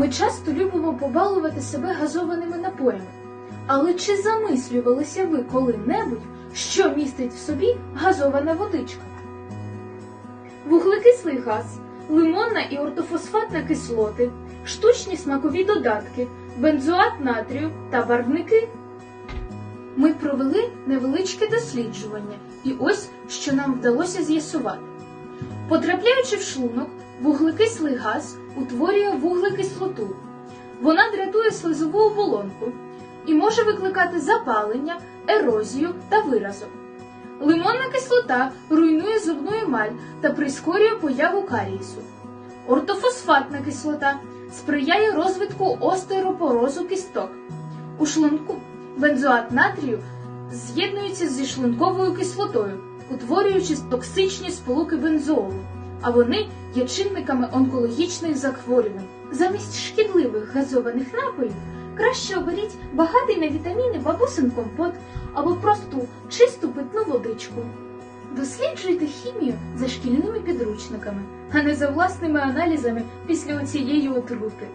Ми часто любимо побалувати себе газованими напоями. Але чи замислювалися ви коли-небудь, що містить в собі газована водичка? Вуглекислий газ, лимонна і ортофосфатна кислоти, штучні смакові додатки, бензоат натрію та барвники. Ми провели невеличке досліджування, і ось що нам вдалося з'ясувати. Потрапляючи в шлунок, вуглекислий газ утворює вуглекислоту. Вона дратує слизову оболонку і може викликати запалення, ерозію та виразок. Лимонна кислота руйнує зубну емаль та прискорює появу карієсу. Ортофосфатна кислота сприяє розвитку остеропорозу кісток. У шлунку бензоат натрію з'єднується зі шлунковою кислотою, утворюючи токсичні сполуки бензолу, а вони є чинниками онкологічних захворювань. Замість шкідливих газованих напоїв краще оберіть багатий на вітаміни бабусин компот або просту чисту питну водичку. Досліджуйте хімію за шкільними підручниками, а не за власними аналізами після оцієї отрути.